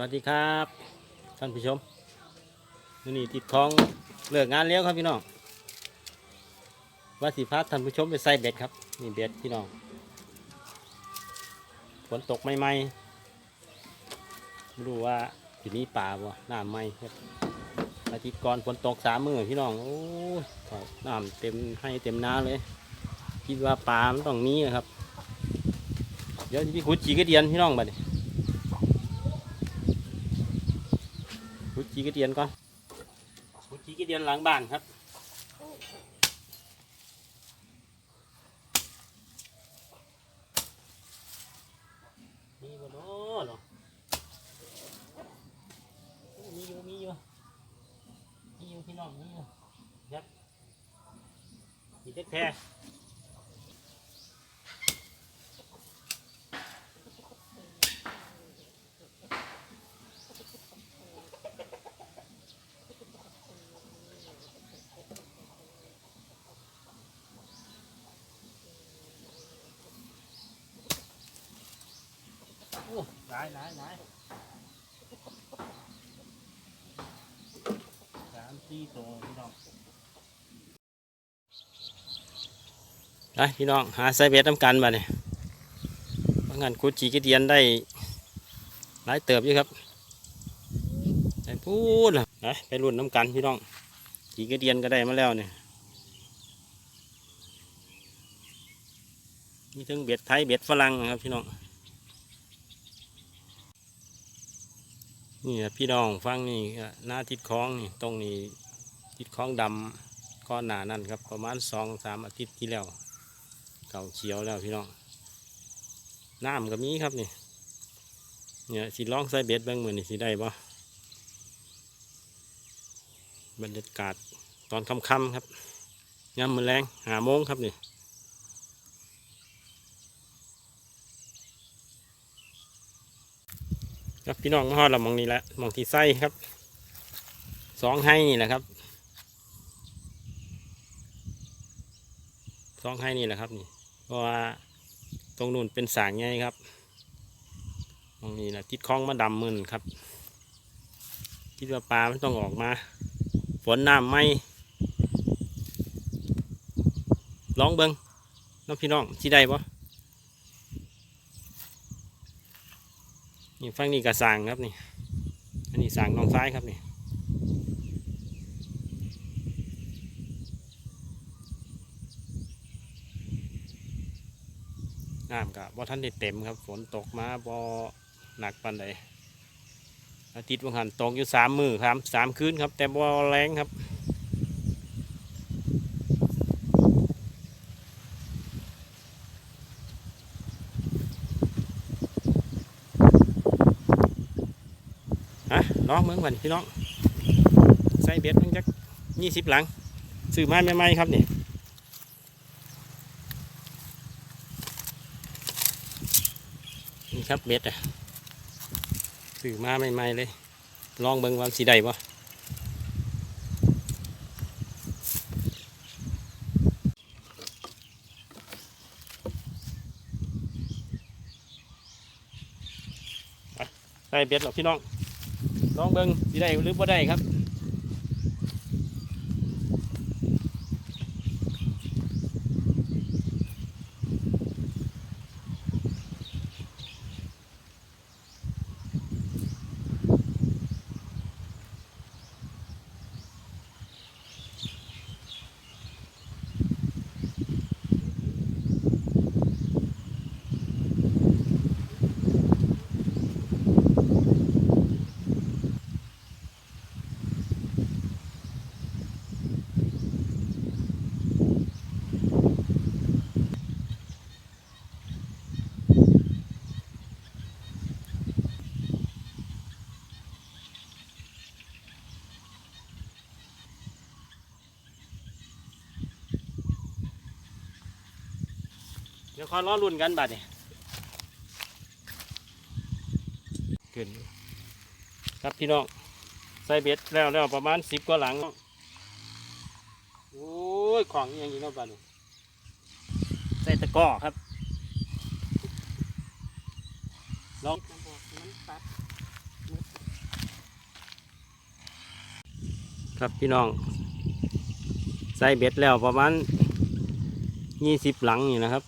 วัสดีครับท่านผู้ชมนนี้ติดท้องเลิกงานแล้วครับพี่น้องว่าสิพาท่านผู้ชมไปใส่เบ็ดครับนี่เบ็ดพี่น้องฝนตกใหม่ๆไม่รู้ว่าอยู่นี้ป่าบ่น้ำไหมครับอาทิตย์ก่อนฝนตกสามมือพี่น้องโอ้ยครัน้ำเต็มให้เต็มนาเลย คิดว่าปลามันต้องมีนะครับ เดี๋ยวจะไปขุดจีกระเดียนพี่น้องบัดนี้ ขุดจีกระเดียนก่อนขุดจีกระเดียนหลังบ้านครับมีบ่เนาะเนาะโอ้มีอยู่มีอยู่มีอยู่พี่น้องมีอยู่ครับมีแต่แค่โอ้หลายหลายหลายสามสี่ตัวพี่น้องไปพี่น้องหาไซเบสทำกันบ่เนี่ยเพราะงั้นขุดจีกระเดียนได้หลายเติบอยู่ครับไปพูดนะไปไปรุ่นน้ำกันพี่น้องจีกระเดียนก็ได้มาแล้วเนี่ยมีทั้งเบ็ดไทยเบ็ดฝรั่งครับพี่น้อง นี่พี่น้องฟังนี่หน้าทิศคลองนี่ตรงนี้ทิศคลองดำก้อนหนานั่นครับ ประมาณสองสามอาทิตย์ที่แล้ว เก่าเขียวแล้วพี่น้องน้ำก็มีครับนี่เนี่ยสิลองใส่เบ็ดบ้างมือนี่สิได้ปะบรรยากาศตอนค่ำๆครับยามมือแรงหาโมงครับนี่ ครับพี่น้องฮอดเรามองนี้แหละมองที่ไส้ครับสองให้นี่แหละครับสองให้นี่แหละครับนี่เพราะว่าตรงนู้นเป็นสางไงครับมองนี้แหละทิศคลองมาดำมืนครับคิดว่าปลาไม่ต้องออกมาฝนน้ำไม่ลองเบิงน้องพี่น้องที่ได้ปะ นี่ฟังนี่กระสางครับนี่ อันนี้สางน้องซ้ายครับนี่น้ำกับบ่ท่านได้เต็มครับ ฝนตกมาบ่หนักปันใดอาทิตย์วันหันตกอยู่สามมือครับสามคืนครับ แต่บ่แรงครับ น้องเมืองวันพี่น้องใส่เบ็ดมันจักยี่สิบหลังซื้อมาใหม่ๆครับนี่นี่ครับเบ็ดอะซื้อมาใหม่ๆเลย ลองเบิ่งว่าสีใดบ่ใส่เบ็ดหรอกพี่น้อง ลองเบิ้งสิได้หรือบ่ได้ครับ ดี๋ยวคอยล้อรุ่นกันบัดนี่เกินครับพี่น้องใส่เบ็ดแล้วแล้วประมาณสิบกว่าหลัง โอ้ย ของอย่างนี้เนาะบัดนี่ใส่ตะก้อครับลองครับพี่น้อง ใส่เบ็ดแล้วประมาณยี่สิบหลังนี่นะครับ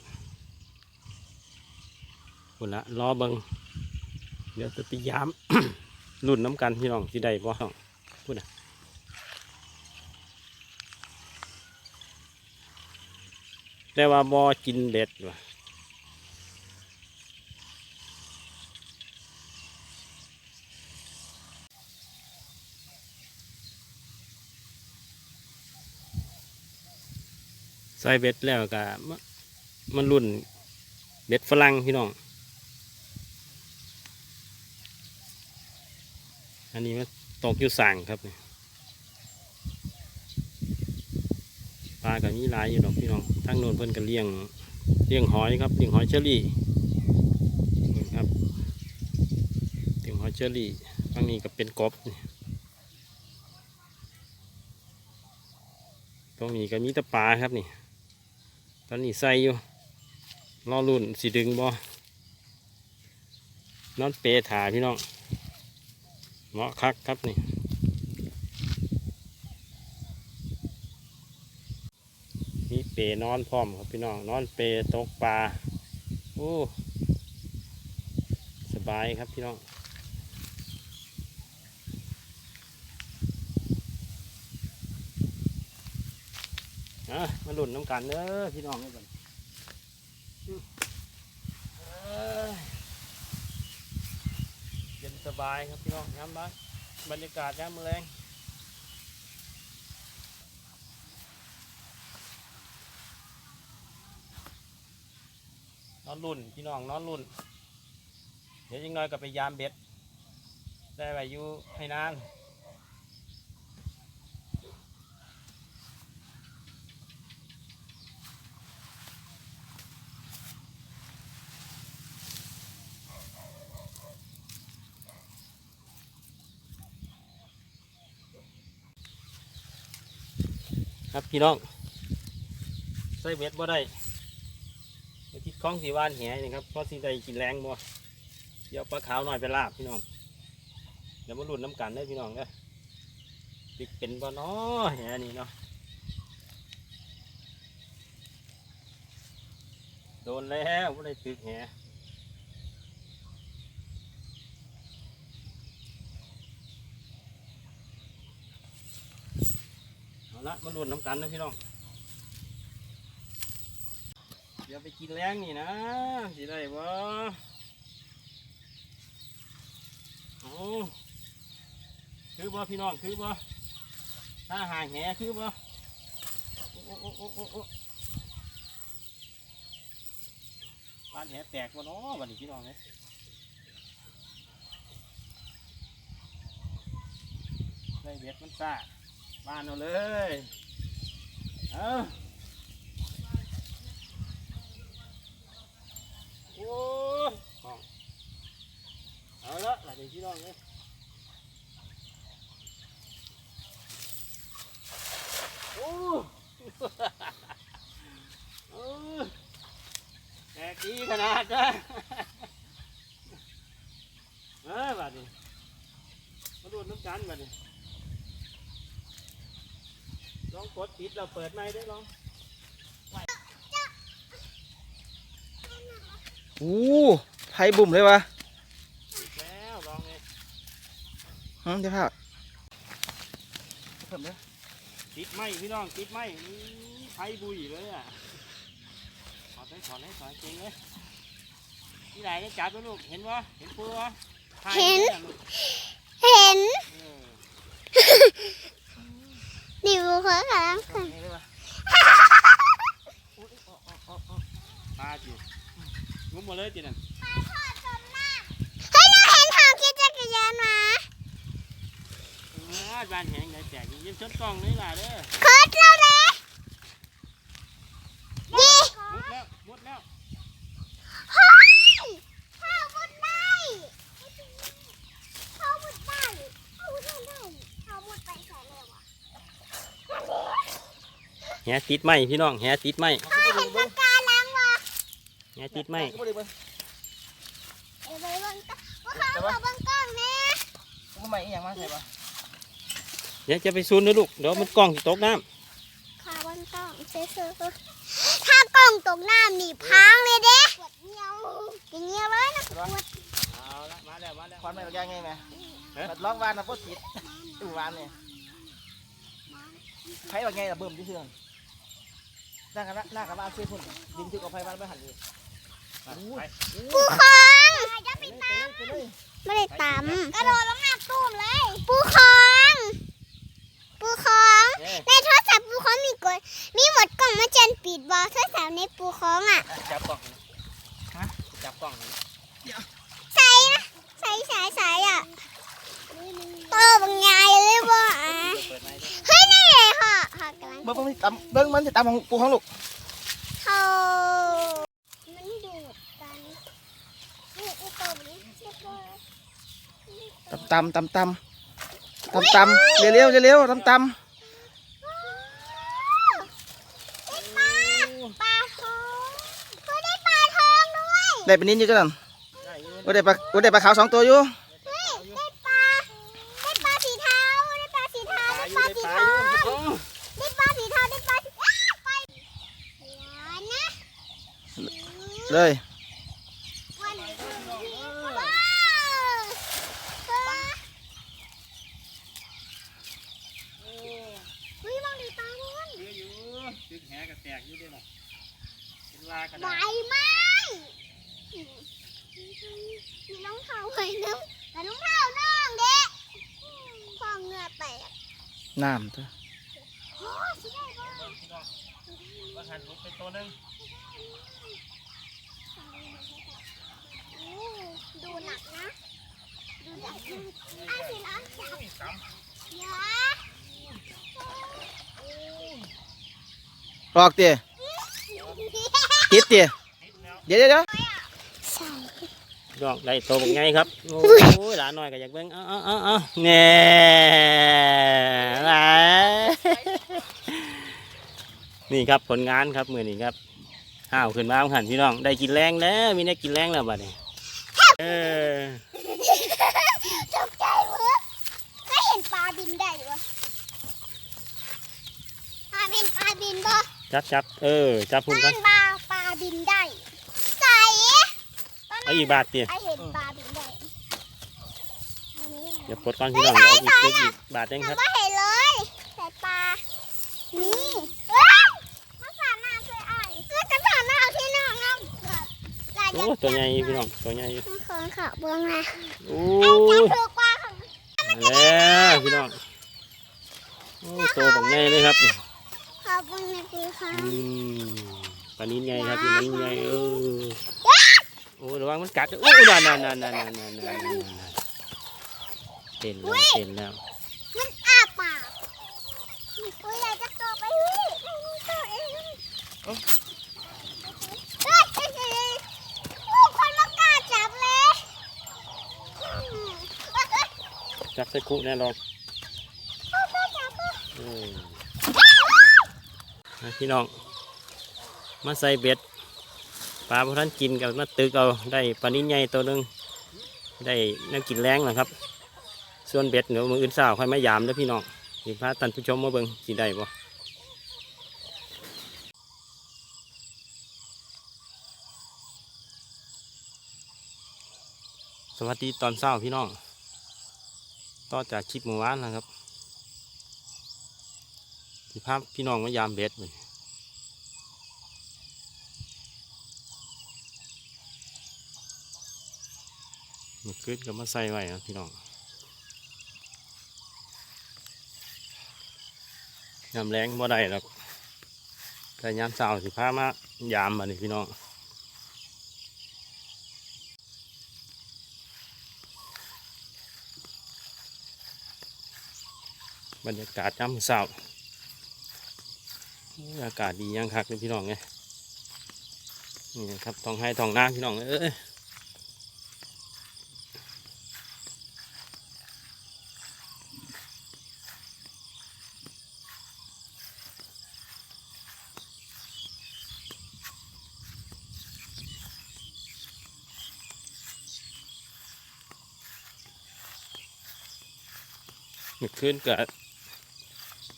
คุละรอเบิงเดี๋ยวจะพยายามรุ่นน้ำกันพี่น้องที่ใดบ่ห้องพูดนะแต่ว่าบอกินเบ็ดว่ะใส่เบ็ดแล้วก็มะมันรุ่นเบ็ดฝรั่งพี่น้อง อันนี้มัน ตกอยู่สั่งครับนี่ปลากับนี้ลายอยู่ดอกพี่น้องทั้งโนนเพิ่นก็เลี้ยงเลี้ยงหอยครับเลี้ยงหอยเชอรี่นี่ครับเลี้ยงหอยเชอรี่ฝั่งนี้ก็เป็นกบตรงนี้ก็มีตะปลาครับนี่ ตอนนี้ใส่อยู่รอรุ่นสีดึงบ่นอนเปถาพี่น้อง เหมาะคักครับนี่มีเปนอนพร้อมครับพี่น้องนอนเปตกปลาโอ้สบายครับพี่น้องอะมาหลุนน้ำกันเด้อพี่น้องนี่บัดอื้อเอ้ยเย็น สบายครับพี่น้องย้ำบ้านบรรยากาศยามมื้อแรงนอนรุ่นพี่น้องนอนรุ่น เดี๋ยวยังน้อยก็ไปยามเบ็ด ได้ไปอยู่ให้นาน ครับพี่น้องใส่เบ็ดบ่ได้ไปทิศคล้องสีวานแหนี่ครับเพราะสีใดกินแรงบ่เดี๋ยวปลาขาวหน่อยไปลาบพี่น้องเดี๋ยวมาลุ้นน้ำกันได้พี่น้องเด้อติดเป็นบ่เนาะแหนี่เนาะโดนแล้วไม่ได้ตึกแหเอา ละมาลุ้นน้ำกันนะพี่น้อง เดี๋ยวไปกินแรงนี่นะสิได้บ่โอ้คือบ่พี่น้องคือบ่ถ้าห่างแหคือบ่โอ้โอ้โอ้โอ้โอ้บ้านแหแตกบ่เนาะบัดนี้พี่น้องเนี่ยได้เบ็ดมันซ่า บ้านเอาเลย เอาโอ้ยห้องเอาละหลายพี่น้องเลยโอ้โอ้แตกดีขนาดนะเอ้ยบัดนี้มาดูน้ำกันบัดนี้ ลองกดปิดเราเปิดไม้ได้ลองอู้ไผ่บุ่มเลยวะปิดแล้วลองเลยฮึเดี๋ยวพ่อเพิ่มเลยติดไม้พี่น้องติดไม้อื้อไฟบุยเลยอะถอดได้ถอดได้ถอดจริงเลยนี่ไหนได้จับแล้วลูกเห็นวะเห็นปูวะถ่ายเห็นไว้ะลูกเห็นเออ ดิวเขากำลังเพิ่มนี่เลยวะปลาจิงุ้มมาเลยจินั่นเฮ้ยเราเห็นทางขี่จักรยานมาบ้านแหงไหนแจกยิ้มชนกล้องนี่ล่ะเด้อโคตรเราเลยดิ มุดแล้วมุดแล้ว เฮ้ยข้าวบุดได้ข้าวบุดได้ข้าวบุดได้ข้าวบุดไปใส่เลยวะ แหติดไม้พี่น้องแหติดไม้ข้าเห็นปากกาลังวะแหติดไม้กูบ่ได้เบิ่งเอ้ยไปเบังกล้องว่าเขาขอเบังกล้องแน่กูใหม่อีหยังมาใส่ปะอย่าจะไปซูนนะลูกเดี๋ยวมันกล้องสิตกน้ขาบนกล้องเซ่ๆถ้ากล้องตกน้ำนี่พังเลยเด้ปวดเงี้ยวอย่างเงี้ยเลยนะปวดำเอาละมาแล้วมาแล้วควันไม่ระยะไงไหมเอ๊ะบัดล็อกวานนะโคตรติดอู้วานเนี่ยไผ่ว่าไงล่ะเบิ่มที่เชื่อน หน้ากันละหน้ากันบ้านเชื่อพุ่นยิงถึงเอาไผ่บ้านไปหันเลยไปปูคองจะไปไปเลยไปเลยไม่ได้ตำกระโดดลงน้ำตุ้มเลย ปูคองปูคองเอ๊ะในโทรศัพท์ปูคองมีกดมีหมดกล่องมาเจนปิดบอโทรศัพท์ในปูคองอะจับกล้องฮะจับกล้องใส่นะใส่สายสายอะโตบางยายเลยบ่อะ ค่ะค่ะกำลังเบิ่งมันตำเบิ่งมันจะตำของปูของลูกเขามันดูดกันนี่อีโตบนี้เรียบร้อยตำตำตำตำตำตำเร็วเร็วเร็วตำตได้ปลาปลาทองก็ได้ปลาทองด้วยำได้เป็นนิดอยู่กันได้อยู่ว่าได้ปลาว่าได้ปลาขาวสองตัวอยู่ กระใบไม้มีรองเท้าไว้นึงแต่รองเท้าน้องเด็กพองเงือแตกน้ำตัวโอ้สุดยอดมากว่าหันลุกไปตัวหนึง โอ้ ดูหนักนะ ดูหนักนะอ้าวสิล้างจับอุ้ยอย่าออกเตี๋ยติดเตี๋ยเดี๋ยวเดี๋ยวดอกได้โตวบักไงครับ โอ้ยหลานน้อยก็อยากเบิ่งเอ้าเอ้าเอ้าเอ้าแน่ยนี่ครับผลงานครับมือนี้ครับห้าวขึ้นมาหันพี่น้อง ได้กินแรงแล้ว มีได้กินแรงแล้วบัดนี้ เออตกใจเพื่อเคยเห็นปลาบินได้ปะปลาเห็นปลาบินปะจับจับเออ จับพุ่นกันั่นนปลาปลาบินได้ ใส่เอาอีกบาทเตี้ยไอเห็นปลาบินได้อันนี้นะ เดี๋ยวปลดก่อนพี่น้องเดี๋ยวเอาอีกเดี๋ยวอีกบาทหนึงแต่ครับก็เห็นเลยใส่ปลา นี่เอ้ยมาสาหน้าช่วยไอ้แล้วก็สาหน้าเอาที่น้องเอาเกิดลายโอ้ ตัวใหญ่พี่น้อง ตัวใหญ่อยู่ข องเขาเบื้องนะโอ้ไอ้ยจับถือกว่าของแล้วพี่น้องโอ้ตัวบักไงเลยครับเขาเบื้องในคือเขาอืมปลานิ้นไงครับปลานิ้นไงเออโอ้ระวังมันกัดโอ้นั่นนั่นนั่นนั่นนั่นนั่นนั่นเต้นแล้วเต้นแล้วมันอ้าปากอุ้ยอยากจะตัวไปเฮ้ยไม่รู้ตัวเองเฮ้ยเฮ้ยเฮ้ยเฮ้ยโอ้คนมากล้าจับเลยอืมเฮ้ยเฮ้ย จับใส่คุแน่ลองโอ้กล้าจับเลยเออมาพี่น้อง มาใส่เบ็ดปลาพวกท่านกินกับมาตึกเอาได้ปลานิ้นใหญ่ตัวหนึงได้น้ำกินแรงนะครับ ส่วนเบ็ดเดี๋ยวมืออื่นสาวค่อยมายามเด้อพี่น้องสิพาท่านผู้ชมมาเบิ่งสินได้บ่สวัสดีตอนเช้าพี่น้อง ต่อจากคลิปเมื่อวานนะครับที่ภาพพี่น้องมายามเบ็ดเลยมันขึ้นก็มาใส่ไว้นะพี่น้องยามแรงบ่ได้หรอกแต่ยามเช้าสิพามายามมานี่พี่น้อง บรรยากาศยามเช้าโอ้ยากาศดียังคักเลยพี่น้องไงนี่ครับทองให้ทองน้าพี่น้องเอ้ยมื่อคืนกิด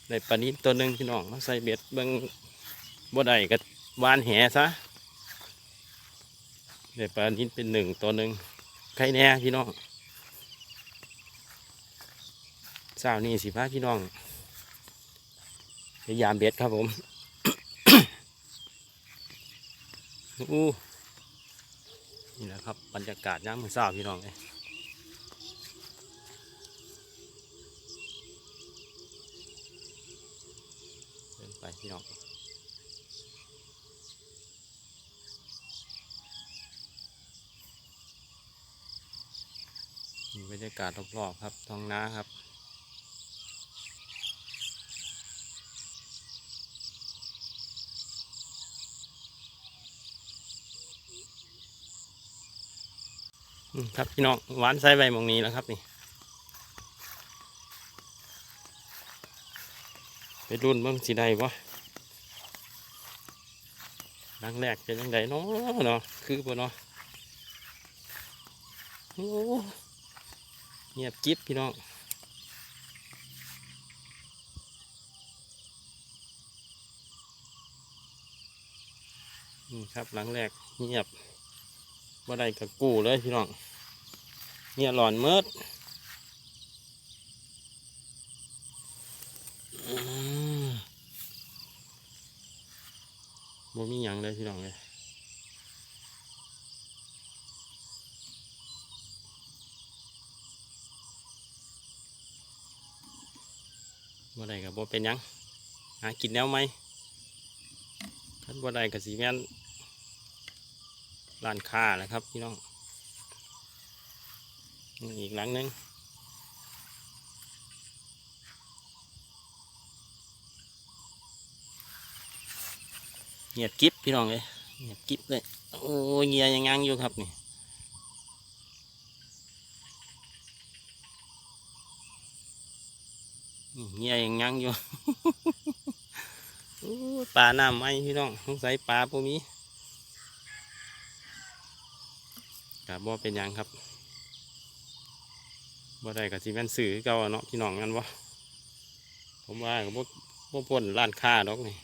ได้ปลานินตัวหนึ่งพี่น้องมาใส่เบ็ดเบิ่งบ่ได้ก็วานแหซะได้ปลานินเป็นหนึ่งตัวหนึ่งใครแน่พี่น้องเช้านี้สิพาพี่น้องพยายามเบ็ดครับผมอู้นี่แหละครับบรรยากาศยามมื้อเช้าพี่น้องเอ้ย พี่น้องมีบรรยากาศรอบๆครับท้องนาครับครับพี่น้องหวานใส่ใบมองนี้แล้วครับนี่ไปรุ่นเบิ่งสีใดวะ ครั้งแรกเป็นยังไงเนาะเนาะคือบ่เนาะโอ้เงียบกิ๊บพี่น้องอืมครับหลังแรกเงียบบ่ได้กับกู้เลยพี่น้องเนี่ยหลอนเมิด บ่มีหยังเลยพี่น้องเลยบ่ได้กับบ่เป็นหยังหากินแนวไหมคันบ่ได้กับสีแม่นร้านค้าแหละครับพี่น้องอีกหลังหนึง เงียบกิ๊บพี่น้องเลยเงียบกิ๊บเลยโอ้ยเงียยังยังอยู่ครับนี่เงียยังยังอยู่ปลาหน้ำไหมพี่น้องสงสัยปลาพวกนี้กับบ่เป็นยังครับบ่ได้กับซีแมนสื่อเก่าเนาะพี่น้องกันวะผมว่ากับบ่บ่พ่นร้านค้าดอกนี่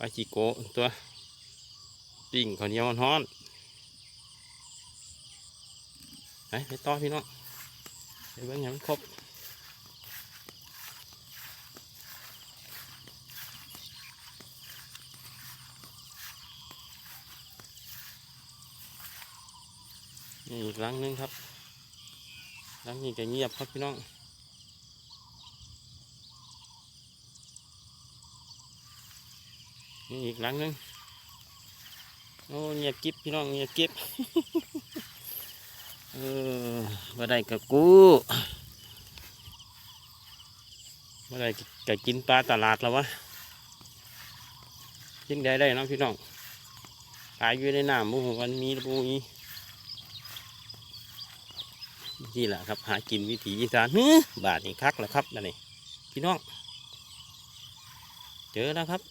ปลาจิโกตัวปิ้งข้าวเหนียวฮ้อนไปไปต่อพี่น้องไปเบิ่งให้มันครบนี่อีกลังหนึงครับลังนี้ก็เงียบครับพี่น้อง นี่อีกหลังนึงโอ้เงียบกิบพี่น้องเงียบกิบเออมาได้กับกูมาได้ก็กินปลาตลาดแล้ววะยิ่งได้ได้เนาะพี่น้องขายอยู่ในน้ำบุหัวันมีหรือบุมีนี่แหละครับ หากินวิถีอีสานฮึบาทนี่คักแล้วครับนั่นนี่พี่น้อง เจอแล้วครับ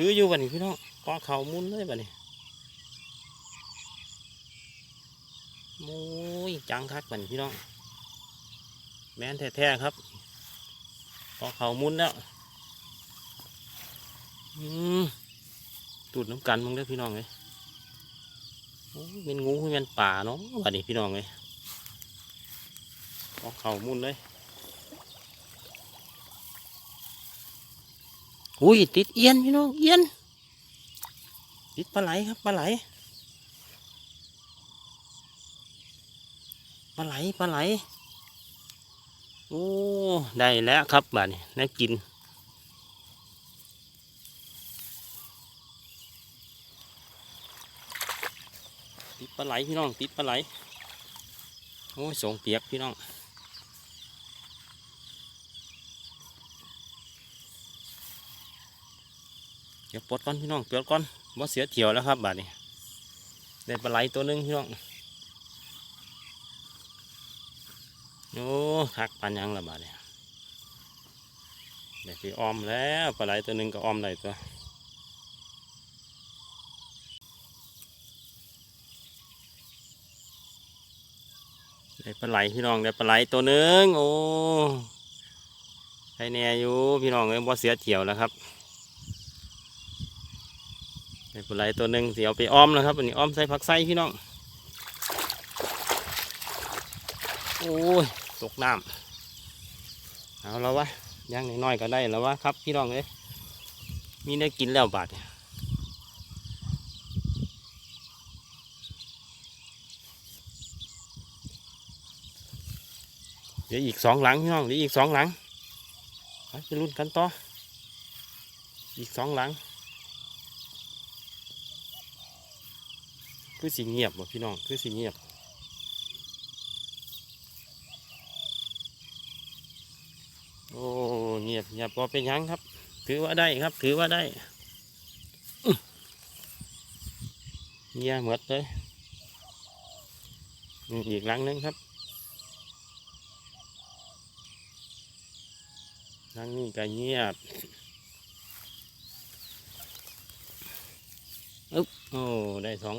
คืออยู่บันนี้พี่น้องก็เขามุนเลยบันนี้โอ้ยจังคักบัดนพี่น้อง แม่นแท้ๆครับก็เขามุนแล้วอืมตูดน้ำกันมึงเด้พี่น้องเลยเป็นงูเป็นป่าเนาะบัดนี้พี่น้องเลยเอาเข่ามุนเลย อุ้ยติดเอียนพี่น้องเอียน ติดปลาไหลครับปลาไหลปลาไหลปลาไหลโอ้ได้แล้วครับบ้านนี้น่ากินติดปลาไหลพี่น้องติดปลาไหลโอ้ยสงเปียกพี่น้อง เดี๋ยวปลดก่อนพี่น้องปลดก่อนว่าเสียเที่ยวแล้วครับบาดนี้ได้ปลาไหลตัวหนึงพี่น้องโอ้คักปันยังละบาดนี้เดี๋ยวพี่ออมแล้วปลาไหลตัวหนึงก็ออมได้ตัวได้ปลาไหลพี่น้องได้ปลาไหลตัวหนึงโอ้ใครแน่อยู่พี่น้องเอ้ยบ่เสียเที่ยวแล้วครับ ไอ้ปลาไหลตัวหนึ่งสิเอาไปอ้อมแล้วครับอันนี้อ้อมใส่ผักไส้พี่น้องโอ้ยตกน้ำเอาแล้ววะย่างน้อยๆก็ได้แล้ววะครับพี่น้องเอ้ยมีได้กินแล้วบาดเดี๋ยวอีกสองหลังพี่น้องเดี๋ยวอีกสองหลังไปไปรุ่นกันต่ออีกสองหลัง คือสีเงียบบ่พี่น้องคือสีเงียบ โอ้เงียบเงียบพอเป็นยังครับ ถือว่าได้ครับ ถือว่าได้เงียบหมดเลยอีกลังนึงครับลังนี้ก็เงียบอึ๊บโอ้ได้สอง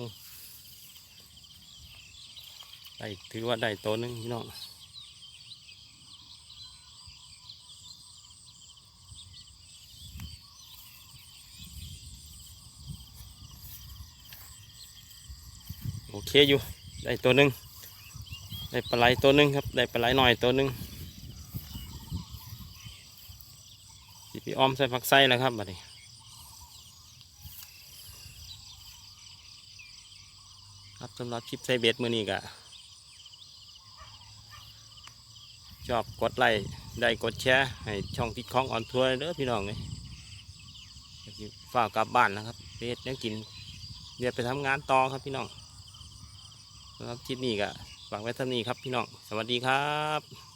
ได้ถือว่าได้ตัวหนึงพี่น้องโอเคอยู่ได้ตัวหนึ่งได้ปลาไหลตัวหนึ่งครับได้ปลาไหลหน่อยตัวหนึ่งสิพี่อ้อมใส่ผักไส้แล้วครับบัดนี้ครับสำหรับคลิปใส่เบ็ดมือนี้กะ ชอบกดไลค์ได้กดแชร์ให้ช่องติดของออนทัวร์เด้อพี่น้องเลยฝากกลับบ้านนะครับเบ็ดยังกินเดี๋ยวไปทำงานต่อครับพี่น้องสำหรับคลิปนี้ก็ฝากไว้เท่านี้ครับพี่น้อง สวัสดีครับ